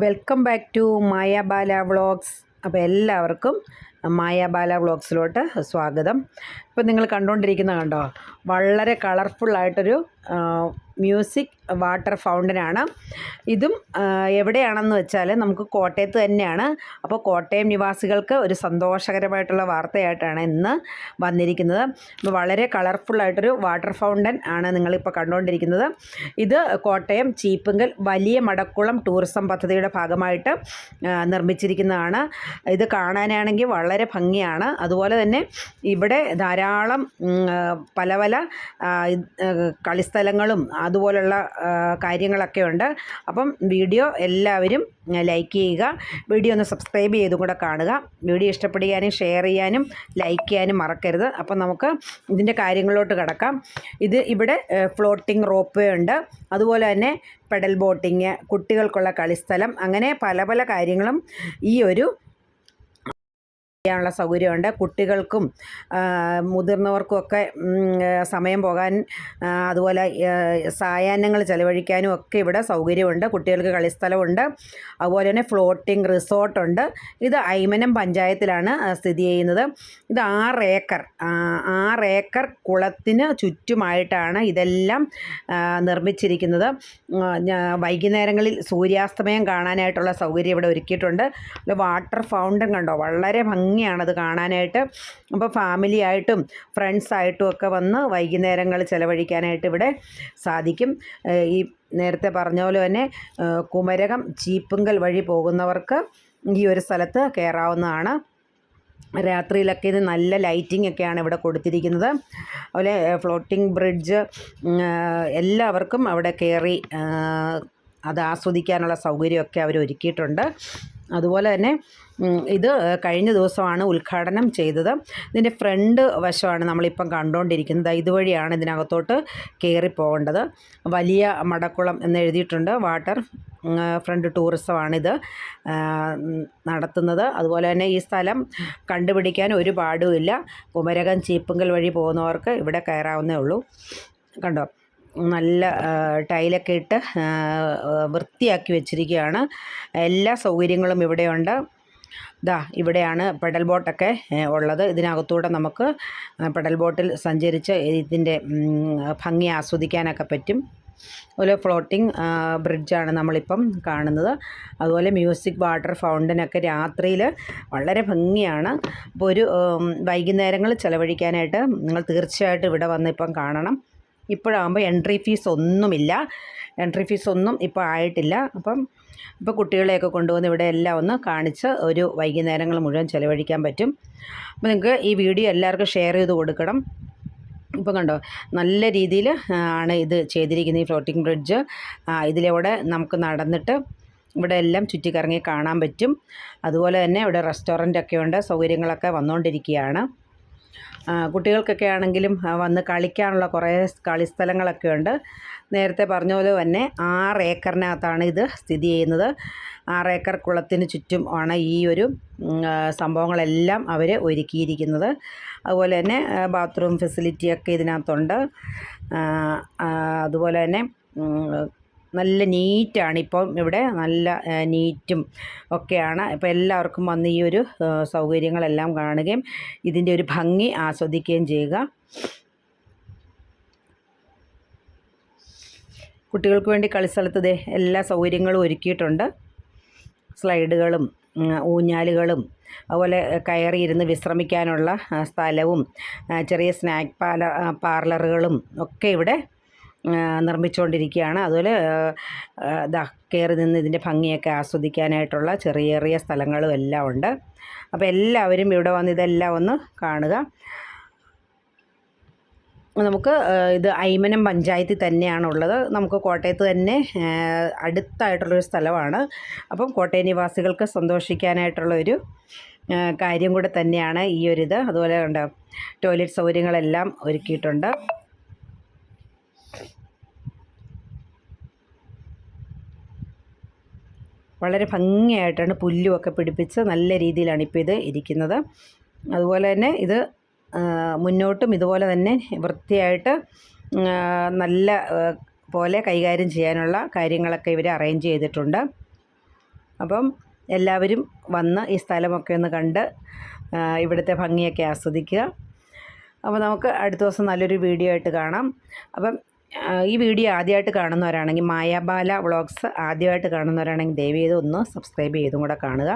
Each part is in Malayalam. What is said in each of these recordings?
Welcome back to Mayabala vlogs. അപ്പോൾ എല്ലാവർക്കും മായാബാല വ്ളോഗ്സിലോട്ട് സ്വാഗതം. ഇപ്പോൾ നിങ്ങൾ കണ്ടുകൊണ്ടിരിക്കുന്ന കണ്ടോ വളരെ കളർഫുള്ളായിട്ടൊരു മ്യൂസിക് വാട്ടർ ഫൗണ്ടനാണ് ഇതും എവിടെയാണെന്ന് വെച്ചാൽ നമുക്ക് കോട്ടയത്ത് തന്നെയാണ്. അപ്പോൾ കോട്ടയം നിവാസികൾക്ക് ഒരു സന്തോഷകരമായിട്ടുള്ള വാർത്തയായിട്ടാണ് ഇന്ന് വന്നിരിക്കുന്നത്. അപ്പോൾ വളരെ കളർഫുള്ളായിട്ടൊരു വാട്ടർ ഫൗണ്ടൻ ആണ് നിങ്ങളിപ്പോൾ കണ്ടുകൊണ്ടിരിക്കുന്നത്. ഇത് കോട്ടയം ചീപ്പുങ്കൽ വലിയ മടക്കുളം ടൂറിസം പദ്ധതിയുടെ ഭാഗമായിട്ട് നിർമ്മിച്ചിരിക്കുന്നതാണ്. ഇത് കാണാനാണെങ്കിൽ വളരെ ഭംഗിയാണ്. അതുപോലെ തന്നെ ഇവിടെ ധാരാളം പല പല കളിസ്ഥലങ്ങളും അതുപോലുള്ള കാര്യങ്ങളൊക്കെ ഉണ്ട്. അപ്പം വീഡിയോ എല്ലാവരും ലൈക്ക് ചെയ്യുക വീഡിയോ ഒന്ന് സബ്സ്ക്രൈബ് ചെയ്തും കൂടെ കാണുക. വീഡിയോ ഇഷ്ടപ്പെടുകയാനും ഷെയർ ചെയ്യാനും ലൈക്ക് ചെയ്യാനും മറക്കരുത്. അപ്പം നമുക്ക് ഇതിന്റെ കാര്യങ്ങളിലോട്ട് കിടക്കാം. ഇത് ഇവിടെ ഫ്ലോട്ടിംഗ് റോപ്പ് ഉണ്ട്. അതുപോലെ തന്നെ പെഡൽ ബോട്ടിങ് കുട്ടികൾക്കുള്ള കളിസ്ഥലം അങ്ങനെ പല പല കാര്യങ്ങളും ഈ ഒരു ചെയ്യാനുള്ള സൗകര്യമുണ്ട്. കുട്ടികൾക്കും ആ, മുതിർന്നവർക്കും ഒക്കെ ഉം, സമയം പോകാൻ അതുപോലെ സായാഹ്നങ്ങൾ ചെലവഴിക്കാനും ഒക്കെ ഇവിടെ സൗകര്യമുണ്ട്. കുട്ടികൾക്ക് കളിസ്ഥലമുണ്ട്. അതുപോലെ തന്നെ ഫ്ലോട്ടിംഗ് റിസോർട്ടുണ്ട് ഇത് ഐമനം പഞ്ചായത്തിലാണ് സ്ഥിതി ചെയ്യുന്നത്. ഇത് ആറ് ഏക്കർ ആറ് ഏക്കർ കുളത്തിന് ചുറ്റുമായിട്ടാണ് ഇതെല്ലാം നിർമ്മിച്ചിരിക്കുന്നത്. വൈകുന്നേരങ്ങളിൽ സൂര്യാസ്തമയം കാണാനായിട്ടുള്ള സൗകര്യം ഇവിടെ ഒരുക്കിയിട്ടുണ്ട്. വാട്ടർ ഫൗണ്ടൻ കണ്ടോ? വളരെ ഭംഗിയാണത് കാണാനായിട്ട്. അപ്പോൾ ഫാമിലി ആയിട്ടും ഫ്രണ്ട്സായിട്ടും ഒക്കെ വന്ന് വൈകുന്നേരങ്ങൾ ചിലവഴിക്കാനായിട്ട് ഇവിടെ സാധിക്കും. ഈ നേരത്തെ പറഞ്ഞ പോലെ തന്നെ കുമരകം ചീപ്പുങ്കൽ വഴി പോകുന്നവർക്ക് ഈ ഒരു സ്ഥലത്ത് കയറാവുന്നതാണ് രാത്രിയിലൊക്കെ ഇത് നല്ല ലൈറ്റിംഗ് ഒക്കെയാണ് ഇവിടെ കൊടുത്തിരിക്കുന്നത്. അതുപോലെ ഫ്ലോട്ടിംഗ് ബ്രിഡ്ജ് എല്ലാവർക്കും അവിടെ കയറി അത് ആസ്വദിക്കാനുള്ള സൗകര്യമൊക്കെ അവർ ഒരുക്കിയിട്ടുണ്ട് അതുപോലെ തന്നെ ഇത് കഴിഞ്ഞ ദിവസമാണ് ഉദ്ഘാടനം ചെയ്തത്. ഇതിന്റെ ഫ്രണ്ട് വശമാണ് നമ്മളിപ്പം കണ്ടുകൊണ്ടിരിക്കുന്നത് ഇതുവഴിയാണ് ഇതിനകത്തോട്ട് കയറി പോകേണ്ടത്. വലിയ മടക്കുളം എന്ന് എഴുതിയിട്ടുണ്ട്. വാട്ടർ ഫ്രണ്ട് ടൂറിസമാണിത് നടത്തുന്നത്. അതുപോലെ തന്നെ ഈ സ്ഥലം കണ്ടുപിടിക്കാൻ ഒരു പാടുമില്ല കുമരകം ചീപ്പുങ്കൽ വഴി പോകുന്നവർക്ക് ഇവിടെ കയറാവുന്നേ ഉള്ളൂ. കണ്ടോ? നല്ല ടൈലൊക്കെ ഇട്ട് വൃത്തിയാക്കി വെച്ചിരിക്കുകയാണ്. എല്ലാ സൗകര്യങ്ങളും ഇവിടെയുണ്ട്. ദാ ഇവിടെയാണ് പെഡൽ ബോട്ടൊക്കെ ഉള്ളത്. ഇതിനകത്തൂടെ നമുക്ക് പെഡൽ ബോട്ടിൽ സഞ്ചരിച്ച് ഇതിന്റെ ഭംഗി ആസ്വദിക്കാനൊക്കെ പറ്റും. അതുപോലെ ഫ്ലോട്ടിംഗ് ബ്രിഡ്ജാണ് നമ്മളിപ്പം കാണുന്നത്. അതുപോലെ മ്യൂസിക് വാട്ടർ ഫൗണ്ടനൊക്കെ രാത്രിയിൽ വളരെ ഭംഗിയാണ്. അപ്പോൾ ഒരു വൈകുന്നേരങ്ങൾ ചിലവഴിക്കാനായിട്ട് നിങ്ങൾ തീർച്ചയായിട്ടും ഇവിടെ വന്ന് ഇപ്പം കാണണം. ഇപ്പോഴാകുമ്പോൾ എൻട്രി ഫീസ് ഒന്നുമില്ല. എൻട്രി ഫീസ് ഒന്നും ഇപ്പോൾ ആയിട്ടില്ല. അപ്പം ഇപ്പോൾ കുട്ടികളെയൊക്കെ കൊണ്ടുവന്ന് ഇവിടെ എല്ലാം ഒന്ന് കാണിച്ച് ഒരു വൈകുന്നേരങ്ങൾ മുഴുവൻ ചിലവഴിക്കാൻ പറ്റും. അപ്പോൾ നിങ്ങൾക്ക് ഈ വീഡിയോ എല്ലാവർക്കും ഷെയർ ചെയ്ത് കൊടുക്കണം. ഇപ്പോൾ കണ്ടോ? നല്ല രീതിയിൽ ആണ് ഇത് ചെയ്തിരിക്കുന്നത് ഈ ഫ്ലോട്ടിംഗ് ബ്രിഡ്ജ് ഇതിലൂടെ നമുക്ക് നടന്നിട്ട് ഇവിടെ എല്ലാം ചുറ്റിക്കറങ്ങി കാണാൻ പറ്റും. അതുപോലെ തന്നെ ഇവിടെ റെസ്റ്റോറന്റ് ഒക്കെ ഉണ്ട്. സൗകര്യങ്ങളൊക്കെ വന്നുകൊണ്ടിരിക്കുകയാണ് കുട്ടികൾക്കൊക്കെ ആണെങ്കിലും വന്ന് കളിക്കാനുള്ള കുറേ കളിസ്ഥലങ്ങളൊക്കെ ഉണ്ട്. നേരത്തെ പറഞ്ഞ പോലെ തന്നെ ആറ് ഏക്കറിനകത്താണ് ഇത് സ്ഥിതി ചെയ്യുന്നത്. ആറ് ഏക്കർ കുളത്തിന് ചുറ്റും ആണ് ഈ ഒരു സംഭവങ്ങളെല്ലാം അവർ ഒരുക്കിയിരിക്കുന്നത്. അതുപോലെ തന്നെ ബാത്റൂം ഫെസിലിറ്റിയൊക്കെ ഇതിനകത്തുണ്ട്. അതുപോലെ തന്നെ നല്ല നീറ്റാണ്. ഇപ്പം ഇവിടെ നല്ല നീറ്റും ഒക്കെയാണ്. ഇപ്പോൾ എല്ലാവർക്കും വന്ന് ഈ ഒരു സൗകര്യങ്ങളെല്ലാം കാണുകയും ഇതിന്റെ ഒരു ഭംഗി ആസ്വദിക്കുകയും ചെയ്യുക. കുട്ടികൾക്ക് വേണ്ടി കളിസ്ഥലത്ത് ദേ എല്ലാ സൗകര്യങ്ങളും ഒരുക്കിയിട്ടുണ്ട്. സ്ലൈഡുകളും ഊഞ്ഞാലുകളും അതുപോലെ കയറി ഇരുന്ന് വിശ്രമിക്കാനുള്ള സ്ഥലവും ചെറിയ സ്നാക്ക് പാല പാർലറുകളും ഒക്കെ ഇവിടെ നിർമ്മിച്ചുകൊണ്ടിരിക്കുകയാണ് അതുപോലെ കയറി നിന്ന് ഇതിന്റെ ഭംഗിയൊക്കെ ആസ്വദിക്കാനായിട്ടുള്ള ചെറിയ ചെറിയ സ്ഥലങ്ങളും എല്ലാം ഉണ്ട്. അപ്പോൾ എല്ലാവരും ഇവിടെ വന്ന് ഇതെല്ലാം ഒന്ന് കാണുക. നമുക്ക് ഇത് ഐമനം പഞ്ചായത്തിൽ തന്നെയാണുള്ളത്. നമുക്ക് കോട്ടയത്ത് തന്നെ അടുത്തായിട്ടുള്ളൊരു സ്ഥലമാണ്. അപ്പം കോട്ടയ നിവാസികൾക്ക് സന്തോഷിക്കാനായിട്ടുള്ള ഒരു കാര്യം കൂടെ തന്നെയാണ് ഈ ഒരു ഇത്. അതുപോലെ ഉണ്ട് ടോയ്ലറ്റ് സൗകര്യങ്ങളെല്ലാം ഒരുക്കിയിട്ടുണ്ട്. വളരെ ഭംഗിയായിട്ടാണ് പുല്ലുമൊക്കെ പിടിപ്പിച്ച് നല്ല രീതിയിലാണ് ഇപ്പോൾ ഇത് ഇരിക്കുന്നത്. അതുപോലെ തന്നെ ഇത് മുന്നോട്ടും ഇതുപോലെ തന്നെ വൃത്തിയായിട്ട് നല്ല പോലെ കൈകാര്യം ചെയ്യാനുള്ള കാര്യങ്ങളൊക്കെ ഇവർ അറേഞ്ച് ചെയ്തിട്ടുണ്ട്. അപ്പം എല്ലാവരും വന്ന് ഈ സ്ഥലമൊക്കെ ഒന്ന് കണ്ട് ഇവിടുത്തെ ഭംഗിയൊക്കെ ആസ്വദിക്കുക. അപ്പോൾ നമുക്ക് അടുത്ത ദിവസം നല്ലൊരു വീഡിയോ ആയിട്ട് കാണാം. അപ്പം ഈ വീഡിയോ ആദ്യമായിട്ട് കാണുന്നവരാണെങ്കിൽ മായാബാല വ്ളോഗ്സ് ആദ്യമായിട്ട് കാണുന്നവരാണെങ്കിൽ ദയവ് ചെയ്ത് ഒന്ന് സബ്സ്ക്രൈബ് ചെയ്തും കൂടെ കാണുക.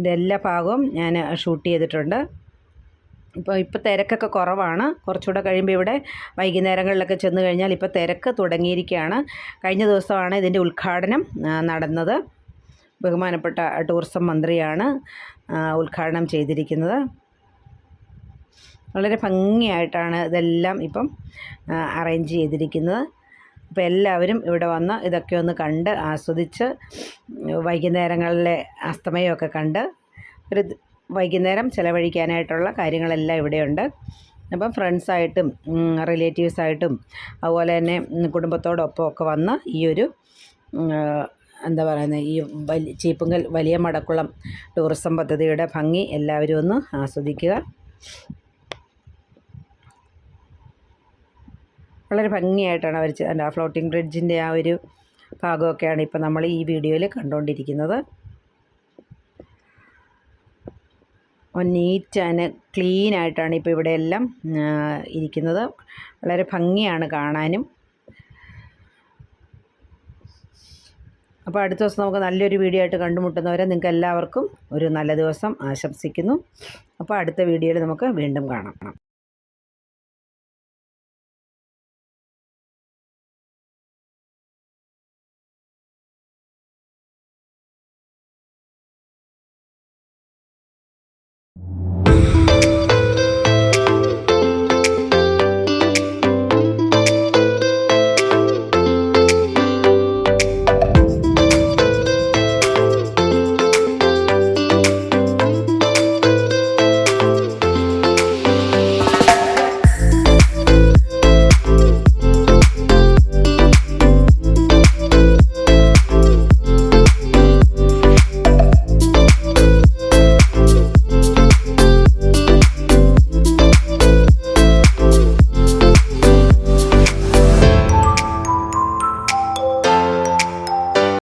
ഇതെല്ലാ ഭാഗവും ഞാൻ ഷൂട്ട് ചെയ്തിട്ടുണ്ട്. ഇപ്പോൾ ഇപ്പോൾ തിരക്കൊക്കെ കുറവാണ്. കുറച്ചുകൂടെ കഴിയുമ്പോൾ ഇവിടെ വൈകുന്നേരങ്ങളിലൊക്കെ ചെന്ന് കഴിഞ്ഞാൽ ഇപ്പോൾ തിരക്ക് തുടങ്ങിയിരിക്കുകയാണ്. കഴിഞ്ഞ ദിവസമാണ് ഇതിന്റെ ഉദ്ഘാടനം നടന്നത്. ബഹുമാനപ്പെട്ട ടൂറിസം മന്ത്രിയാണ് ഉദ്ഘാടനം ചെയ്തിരിക്കുന്നത്. വളരെ ഭംഗിയായിട്ടാണ് ഇതെല്ലാം ഇപ്പം അറേഞ്ച് ചെയ്തിരിക്കുന്നത്. അപ്പോൾ എല്ലാവരും ഇവിടെ വന്ന് ഇതൊക്കെ ഒന്ന് കണ്ട് ആസ്വദിച്ച് വൈകുന്നേരങ്ങളിലെ അസ്തമയമൊക്കെ കണ്ട് ഒരു വൈകുന്നേരം ചിലവഴിക്കാനായിട്ടുള്ള കാര്യങ്ങളെല്ലാം ഇവിടെയുണ്ട്. അപ്പം ഫ്രണ്ട്സായിട്ടും റിലേറ്റീവ്സായിട്ടും അതുപോലെ തന്നെ കുടുംബത്തോടൊപ്പം ഒക്കെ വന്ന് ഈ ഒരു എന്താ പറയുന്നത് ഈ വലിയ ചീപ്പുങ്കൽ വലിയ മടക്കുളം ടൂറിസം പദ്ധതിയുടെ ഭംഗി എല്ലാവരും ഒന്ന് ആസ്വദിക്കുക. വളരെ ഭംഗിയായിട്ടാണ് അവർ ആ ഫ്ലോട്ടിംഗ് ബ്രിഡ്ജിന്റെ ആ ഒരു ഭാഗമൊക്കെയാണ് ഇപ്പോൾ നമ്മൾ ഈ വീഡിയോയിൽ കണ്ടുകൊണ്ടിരിക്കുന്നത്. നീറ്റ് ആൻഡ് ക്ലീൻ ആയിട്ടാണ് ഇപ്പോൾ ഇവിടെ എല്ലാം ഇരിക്കുന്നത്. വളരെ ഭംഗിയാണ് കാണാനും. അപ്പോൾ അടുത്ത ദിവസം നമുക്ക് നല്ലൊരു വീഡിയോ ആയിട്ട് കണ്ടുമുട്ടുന്നവരെ നിങ്ങൾക്ക് എല്ലാവർക്കും ഒരു നല്ല ദിവസം ആശംസിക്കുന്നു. അപ്പോൾ അടുത്ത വീഡിയോയിൽ നമുക്ക് വീണ്ടും കാണാം.